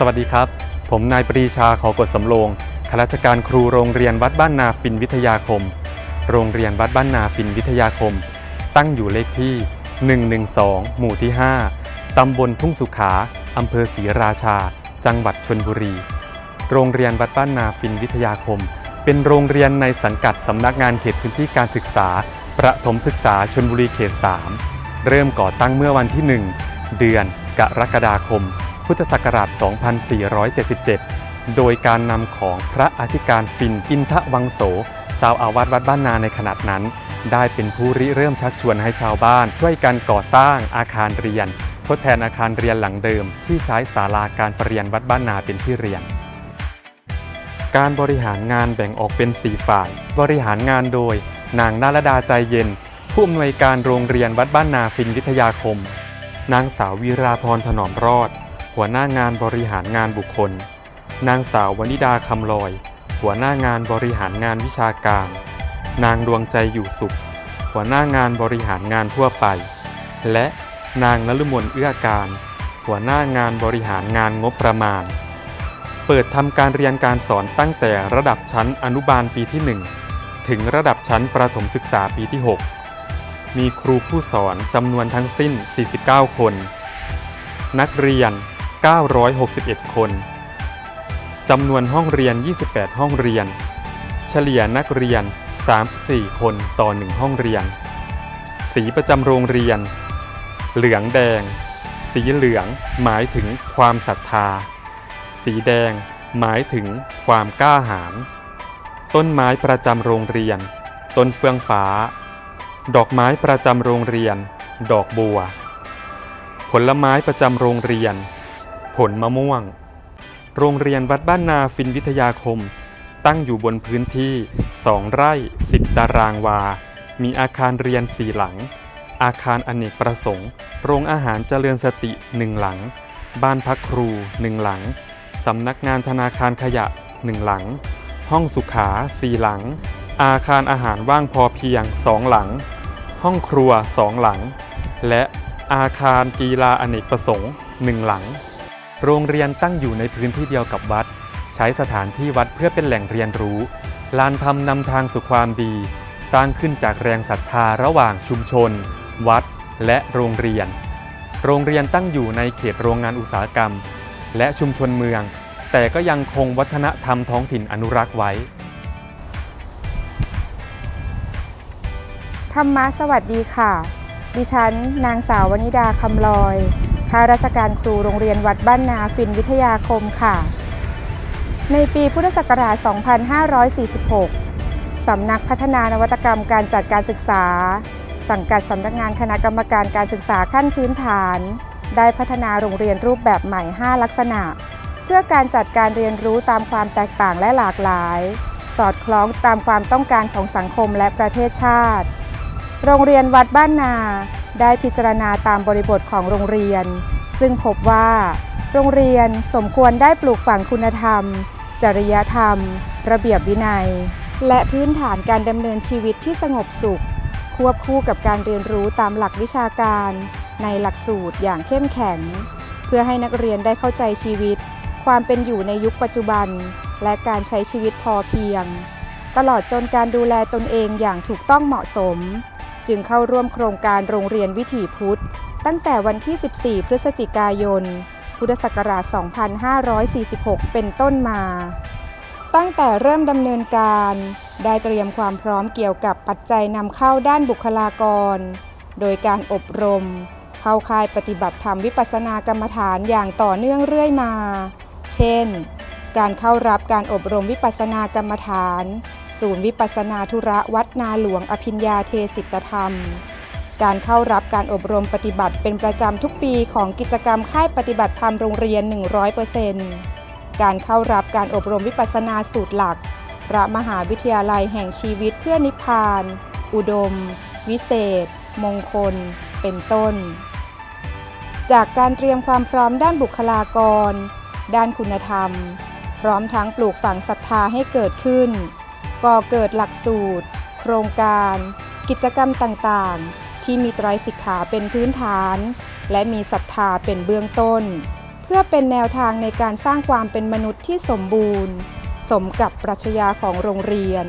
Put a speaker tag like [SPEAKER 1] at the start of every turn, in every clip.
[SPEAKER 1] สวัสดีครับ ผมนายปรีชาขอกดสำโรงข้าราชการครูโรงเรียนวัดบ้านนาฟินวิทยาคม โรงเรียนวัดบ้านนาฟินวิทยาคม ตั้งอยู่เลขที่ 112 หมู่ที่ 5 ตำบลทุ่งสุขา อำเภอศรีราชา จังหวัดชนบุรี โรงเรียนวัดบ้านนาฟินวิทยาคม เป็นโรงเรียนในสังกัดสำนักงานเขตพื้นที่การศึกษา ประถมศึกษาชนบุรีเขต 3 เริ่มก่อตั้งเมื่อวันที่ 1 เดือนกรกฎาคม พุทธศักราช 2477 โดยการนำของพระอธิการฟินอินทวังโส เจ้าอาวาสวัดบ้านนาในขณะนั้น ได้เป็นผู้ริเริ่มชักชวนให้ชาวบ้าน ช่วยกันก่อสร้างอาคารเรียน ทดแทนอาคารเรียนหลังเดิม ที่ใช้ศาลาการประเรียนวัดบ้านนาเป็นที่เรียน การบริหารงานแบ่งออกเป็น 4 ฝ่าย บริหารงานโดย นางนาลดาใจเย็น ผู้อำนวยการโรงเรียนวัดบ้านนาฟินวิทยาคมนางสาววีราพรถนอมรอด หัวหน้างานบริหารงานบุคคล นางสาววนิดาคำลอย หัวหน้างานบริหารงานวิชาการ นางดวงใจอยู่สุข หัวหน้างานบริหารงานทั่วไป และนางนฤมลเอื้อการ หัวหน้างานบริหารงานงบประมาณ เปิดทำการเรียนการสอนตั้งแต่ระดับชั้นอนุบาลปีที่ 1 ถึงระดับชั้นประถมศึกษาปีที่ 6 มีครูผู้สอนจำนวนทั้งสิ้น 49 คน นักเรียน 961 คน จำนวนห้องเรียน 28 ห้องเรียน เฉลี่ยนักเรียน 34 คนต่อ 1 ห้องเรียน สีประจำโรงเรียน เหลืองแดง สีเหลืองหมายถึงความศรัทธา สีแดงหมายถึงความกล้าหาญ ต้นไม้ประจำโรงเรียน ต้นเฟื่องฟ้า ดอกไม้ประจำโรงเรียน ดอกบัว ผลไม้ประจำโรงเรียน ผลมะม่วง โรงเรียนวัดบ้านนาฟินวิทยาคม ตั้งอยู่บนพื้นที่ 2 ไร่ 10 ตารางวา มีอาคารเรียน4หลัง อาคารอเนกประสงค์ โรงอาหารเจริญสติ1หลัง บ้านพักครู1หลัง สำนักงานธนาคารขยะ1หลัง ห้องสุขา4หลัง อาคารอาหารว่างพอเพียง2หลัง ห้องครัว2หลัง และอาคารกีฬาอเนกประสงค์1หลัง โรงเรียนตั้งอยู่ในพื้นที่เดียวกับวัด ใช้สถานที่วัดเพื่อเป็นแหล่งเรียนรู้ ลานธรรมนำทางสู่ความดี สร้างขึ้นจากแรงศรัทธาระหว่างชุมชน วัด และโรงเรียน โรงเรียนตั้งอยู่ในเขตโรงงานอุตสาหกรรม และชุมชนเมือง แต่ก็ยังคงวัฒนธรรมท้องถิ่นอนุรักษ์ไว้
[SPEAKER 2] ธรรมะสวัสดีค่ะ ดิฉันนางสาววนิดาคำลอย ข้าราชการครูโรงเรียนวัดบ้านนาฟินวิทยาคมค่ะ ในปีพุทธศักราช 2546 สำนักพัฒนานวัตกรรมการจัดการศึกษา สังกัดสำนักงานคณะกรรมการการศึกษาขั้นพื้นฐาน ได้พัฒนาโรงเรียนรูปแบบใหม่ 5 ลักษณะ เพื่อการจัดการเรียนรู้ตามความแตกต่างและหลากหลาย สอดคล้องตามความต้องการของสังคมและประเทศชาติ โรงเรียนวัดบ้านนา ได้พิจารณาตามบริบทของโรงเรียน ซึ่งพบว่า โรงเรียนสมควรได้ปลูกฝังคุณธรรม จริยธรรม ระเบียบวินัย และพื้นฐานการดำเนินชีวิตที่สงบสุข ควบคู่กับการเรียนรู้ตามหลักวิชาการ ในหลักสูตรอย่างเข้มแข็ง เพื่อให้นักเรียนได้เข้าใจชีวิต ความเป็นอยู่ในยุคปัจจุบัน และการใช้ชีวิตพอเพียง ตลอดจนการดูแลตนเองอย่างถูกต้องเหมาะสม จึงเข้าร่วมโครงการโรงเรียนวิถีพุทธ ตั้งแต่วันที่ 14 พฤศจิกายน พุทธศักราช 2546 เป็นต้นมา ตั้งแต่เริ่มดำเนินการ ได้เตรียมความพร้อมเกี่ยวกับปัจจัยนำเข้าด้านบุคลากร โดยการอบรม เข้าค่ายปฏิบัติธรรมวิปัสสนากรรมฐานอย่างต่อเนื่องเรื่อยมา เช่น การเข้ารับการอบรมวิปัสสนากรรมฐาน ศูนย์วิปัสนาธุระวัดนาหลวงอภิญญาเทศิตธรรม การเข้ารับการอบรมปฏิบัติเป็นประจำทุกปีของกิจกรรมค่ายปฏิบัติธรรมโรงเรียน 100%การเข้ารับการอบรมวิปัสสนาสูตรหลัก พระมหาวิทยาลัยแห่งชีวิตเพื่อนิพพาน อุดม วิเศษ มงคล เป็นต้น จากการเตรียมความพร้อมด้านบุคลากร ด้านคุณธรรม พร้อมทั้งปลูกฝังศรัทธาให้เกิดขึ้น ก่อเกิดหลักสูตร โครงการ กิจกรรมต่างๆ ที่มีไตรสิกขาเป็นพื้นฐาน และมีศรัทธาเป็นเบื้องต้น เพื่อเป็นแนวทางในการสร้างความเป็นมนุษย์ที่สมบูรณ์ สมกับปรัชญาของโรงเรียน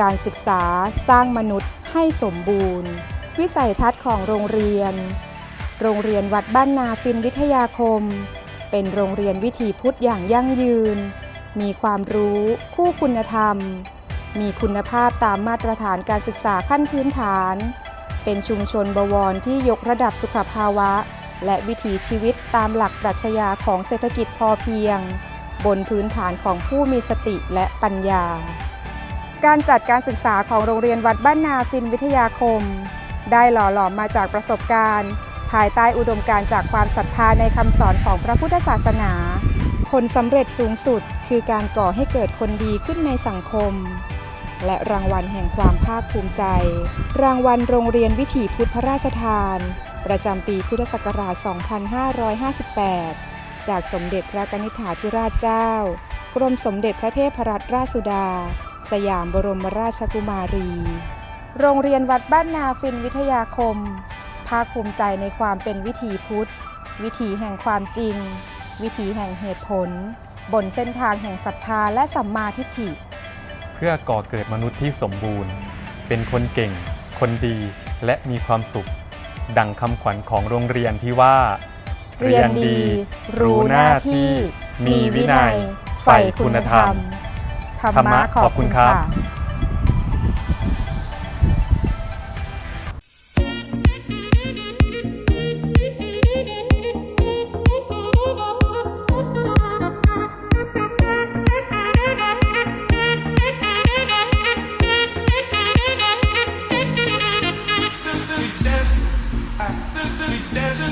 [SPEAKER 2] การศึกษาสร้างมนุษย์ให้สมบูรณ์ วิสัยทัศน์ของโรงเรียน โรงเรียนวัดบ้านนาฟินวิทยาคม เป็นโรงเรียนวิถีพุทธอย่างยั่งยืน มีความรู้ คู่คุณธรรม มีคุณภาพตามมาตรฐานการศึกษาขั้นพื้นฐาน เป็นชุมชนบวรที่ยกระดับสุขภาวะ และวิถีชีวิตตามหลักปรัชญาของเศรษฐกิจพอเพียง บนพื้นฐานของผู้มีสติและปัญญา การจัดการศึกษาของโรงเรียนวัดบ้านนาฟินวิทยาคม ได้หล่อหลอมมาจากประสบการณ์ ภายใต้อุดมการจากความศรัทธาในคำสอนของพระพุทธศาสนา ผลสำเร็จสูงสุดคือการก่อให้เกิดคนดีขึ้นในสังคม และรางวัลแห่งความภาคภูมิใจ รางวัลโรงเรียนวิถีพุทธพระราชทาน ประจำปีพุทธศักราช 2558 จากสมเด็จพระกนิษฐาธิราชเจ้า กรมสมเด็จพระเทพรัตนราชสุดา สยามบรมราชกุมารี โรงเรียนวัดบ้านนาฟินวิทยาคม ภาคภูมิใจในความเป็นวิถีพุทธ วิถีแห่งความจริง วิถีแห่งเหตุผล บนเส้นทางแห่งศรัทธาและสัมมาทิฏฐิ
[SPEAKER 1] เพื่อก่อเกิดมนุษย์ที่สมบูรณ์ เป็นคนเก่ง คนดีและมีความสุข ดังคำขวัญของโรงเรียนที่ว่า
[SPEAKER 2] เรียนดี รู้หน้าที่ มีวินัยใฝ่คุณธรรมธรรมะขอบคุณค่ะ
[SPEAKER 3] dancing, We dance.